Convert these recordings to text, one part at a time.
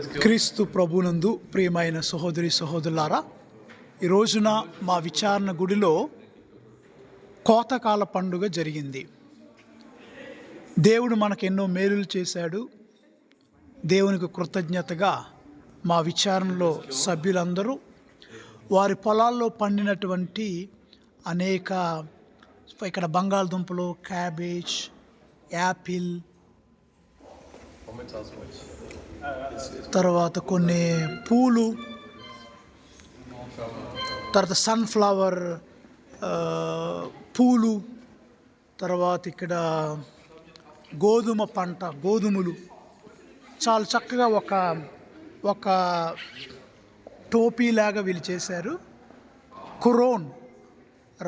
క్రీస్తు ప్రభునందు ప్రియమైన సహోదరి సహోదరులారా ఈ రోజున మా విచారణ గుడిలో కోతకాల పండుగ జరిగింది. దేవుడు మనకు ఎన్నో మేలులు చేశాడు. దేవునికి కృతజ్ఞతగా మా విచారణలో సభ్యులందరూ వారి పొలాల్లో పండినటువంటి అనేక ఇక్కడ బంగాళదుంపలు క్యాబేజ్ యాపిల్ తర్వాత కొన్ని పూలు తర్వాత సన్ఫ్లవర్ పూలు తర్వాత ఇక్కడ గోధుమ పంట గోధుమలు. చాలా చక్కగా ఒక ఒక టోపీలాగా వీళ్ళు చేశారు. కురోన్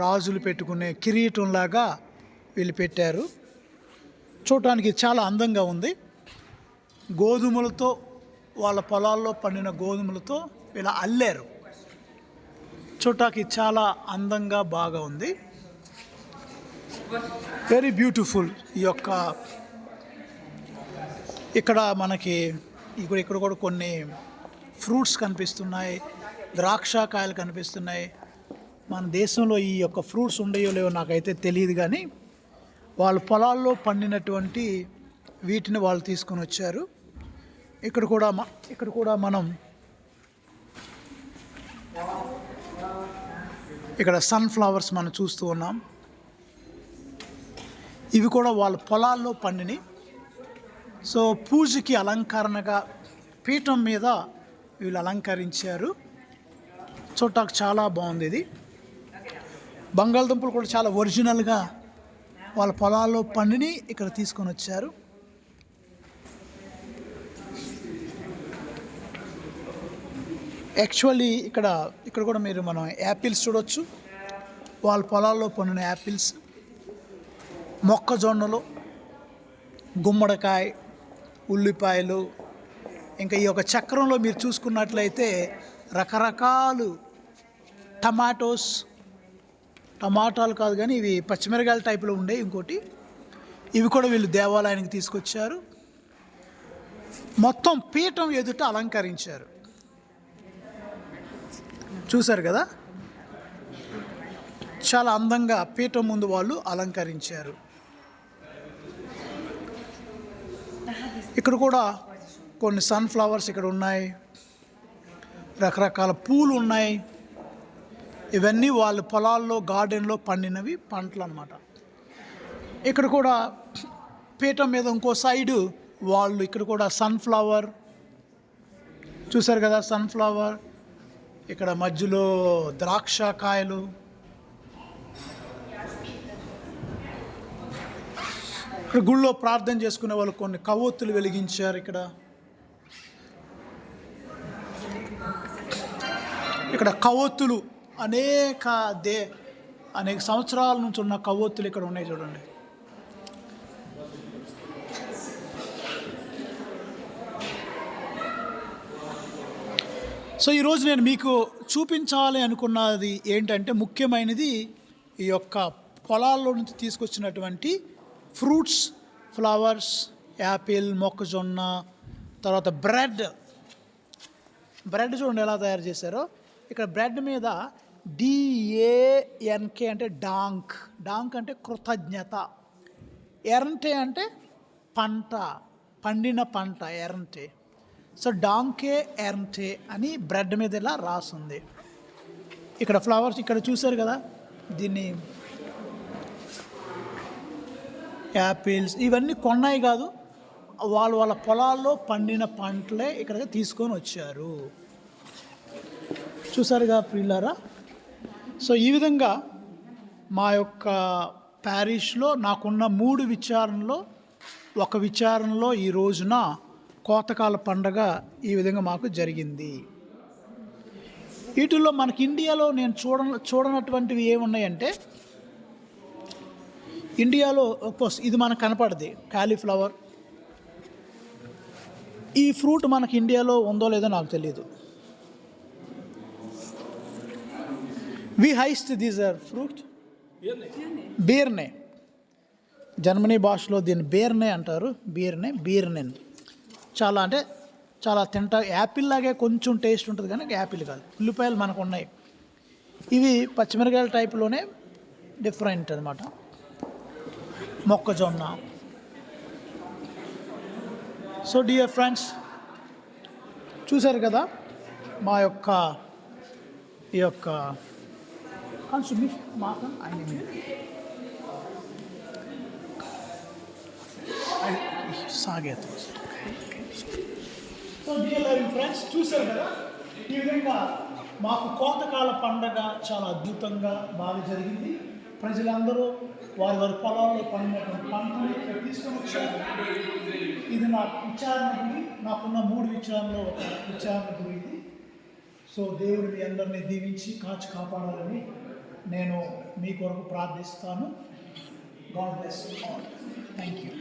రాజులు పెట్టుకునే కిరీటంలాగా వీళ్ళు పెట్టారు. చూడటానికి చాలా అందంగా ఉంది. గోధుమలతో వాళ్ళ పొలాల్లో పండిన గోధుమలతో ఇలా అల్లారు. చూడటానికి చాలా అందంగా బాగా ఉంది. వెరీ బ్యూటిఫుల్ ఈ యొక్క ఇక్కడ మనకి ఇక్కడ ఇక్కడ కూడా కొన్ని ఫ్రూట్స్ కనిపిస్తున్నాయి ద్రాక్ష కాయలు కనిపిస్తున్నాయి. మన దేశంలో ఈ యొక్క ఫ్రూట్స్ ఉండయో లేవో నాకైతే తెలియదు కానీ వాళ్ళ పొలాల్లో పండినటువంటి వీటిని వాళ్ళు తీసుకొని వచ్చారు. ఇక్కడ కూడా ఇక్కడ కూడా మనం ఇక్కడ సన్ఫ్లవర్స్ మనం చూస్తూ ఉన్నాం. ఇవి కూడా వాళ్ళ పొలాల్లో పండిని. సో పూజకి అలంకరణగా పీఠం మీద వీళ్ళు అలంకరించారు. చూడటానికి చాలా బాగుంది ఇది. బంగాళదుంపలు కూడా చాలా ఒరిజినల్గా వాళ్ళ పొలాల్లో పండిని ఇక్కడ తీసుకొని వచ్చారు. యాక్చువల్లీ ఇక్కడ ఇక్కడ కూడా మీరు మనం యాపిల్స్ చూడొచ్చు. వాళ్ళ పొలాల్లో పండిన యాపిల్స్ మొక్కజొన్నలు గుమ్మడికాయ ఉల్లిపాయలు ఇంకా ఈ యొక్క చక్రంలో మీరు చూసుకున్నట్లయితే రకరకాలు టమాటోస్ టమాటాలు కాదు కానీ ఇవి పచ్చిమిరకాయల టైపులో ఉండే ఇంకోటి. ఇవి కూడా వీళ్ళు దేవాలయానికి తీసుకొచ్చారు. మొత్తం పీఠం ఎదుట అలంకరించారు. చూశారు కదా? చాలా అందంగా పీఠం ముందు వాళ్ళు అలంకరించారు. ఇక్కడ కూడా కొన్ని సన్ఫ్లవర్స్ ఇక్కడ ఉన్నాయి. రకరకాల పూలు ఉన్నాయి. ఇవన్నీ వాళ్ళ పొలాల్లో గార్డెన్లో పండినవి పంటలు అన్నమాట ఇక్కడ కూడా పీఠం మీద ఇంకో సైడు వాళ్ళు ఇక్కడ కూడా సన్ఫ్లవర్ చూశారు కదా సన్ఫ్లవర్ ఇక్కడ మధ్యలో ద్రాక్ష కాయలు. ఇక్కడ గుళ్ళో ప్రార్థన చేసుకునే వాళ్ళు కొన్ని కవ్వొత్తులు వెలిగించారు ఇక్కడ. ఇక్కడ కవ్వొత్తులు అనేక దే అనేక సంవత్సరాల నుంచి ఉన్న కవ్వొత్తులు ఇక్కడ ఉన్నాయి చూడండి. సో ఈరోజు నేను మీకు చూపించాలి అనుకున్నది ఏంటంటే ముఖ్యమైనది ఈ యొక్క పొలాల్లో నుంచి తీసుకొచ్చినటువంటి ఫ్రూట్స్ ఫ్లవర్స్ యాపిల్ మొక్కజొన్న తర్వాత బ్రెడ్. బ్రెడ్ చూడండి ఎలా తయారు చేశారో. ఇక్కడ బ్రెడ్ మీద డిఏఎన్కే అంటే డాంక్. డాంక్ అంటే కృతజ్ఞత. ఎరంటే అంటే పంట పండిన పంట ఎరంటే సో డాంకే ఎర్న్టే అని బ్రెడ్ మీద ఇలా రాసుంది. ఇక్కడ ఫ్లవర్స్ ఇక్కడ చూశారు కదా దీన్ని యాపిల్స్ ఇవన్నీ కొన్నాయి కాదు వాళ్ళు వాళ్ళ పొలాల్లో పండిన పంటలే ఇక్కడికి తీసుకొని వచ్చారు. చూసారుగా ప్రియులారా? సో ఈ విధంగా మా యొక్క ప్యారిష్లో నాకున్న మూడు విచారణలో ఒక విచారణలో ఈ రోజున కోతకాల పండగ ఈ విధంగా మాకు జరిగింది. వీటిల్లో మనకి ఇండియాలో నేను చూడ చూడనటువంటివి ఏమున్నాయంటే ఇండియాలో ఒక్కోస్ ఇది మనకు కనపడది. కాలీఫ్లవర్. ఈ ఫ్రూట్ మనకి ఇండియాలో ఉందో లేదో నాకు తెలియదు వి హైస్ట్ దీస్ ఆర్ ఫ్రూట్? బీర్నే. జర్మనీ భాషలో దీన్ని బీర్నే అంటారు. బీర్నే బీర్నెన్. చాలా అంటే చాలా తింటా యాపిల్ లాగే కొంచెం టేస్ట్ ఉంటుంది కానీ యాపిల్ కాదు. ఉల్లిపాయలు మనకు ఉన్నాయి ఇవి పచ్చిమిరకాయల టైప్లోనే డిఫరెంట్ అనమాట మొక్కజొన్న. సో డియర్ ఫ్రెండ్స్ చూశారు కదా మా యొక్క ఈ యొక్క Kannst సో డియర్ ఫ్రెండ్స్ చూశారు కదా? ఈ విధంగా మాకు కోతకాల పండగ చాలా అద్భుతంగా బాగా జరిగింది. ప్రజలందరూ వారి వారి పొలాల్లో పండినటువంటి పంటలు ఇక్కడ తీసుకొని వచ్చారు. ఇది నా విచారణ గురి నాకున్న మూడు విచారణలో ఒక విచారణ గురి ఇది. సో దేవుడు మీ అందరినీ దీవించి కాచి కాపాడాలని నేను మీ కొరకు ప్రార్థిస్తాను. God bless all thank you